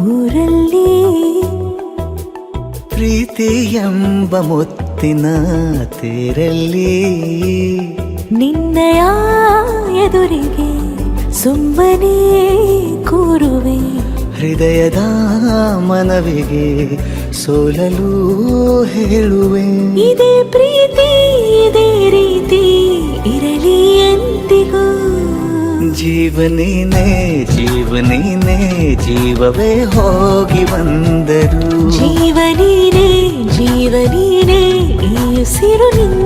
ಊರಲ್ಲಿ ಪ್ರೀತಿ ಎಂಬ ಮುತ್ತಿನ ತೇರಲ್ಲಿ ನಿನ್ನಯ ಎದುರಿಗೆ ಸುಮ್ಮನೆ ಕೂರುವೆ. ಹೃದಯದ ಮನವಿಗೆ ಸೋಲಲು ಹೇಳುವೆ. ಇದೇ ಜೀವನೇನೆ ಜೀವನೇನೆ ಜೀವವೇ ಹೋಗಿ ಬಂದರು ಜೀವನೀನೇ ಜೀವನೀನೇ ಈ ಉಸಿರು ನಿಂತೆ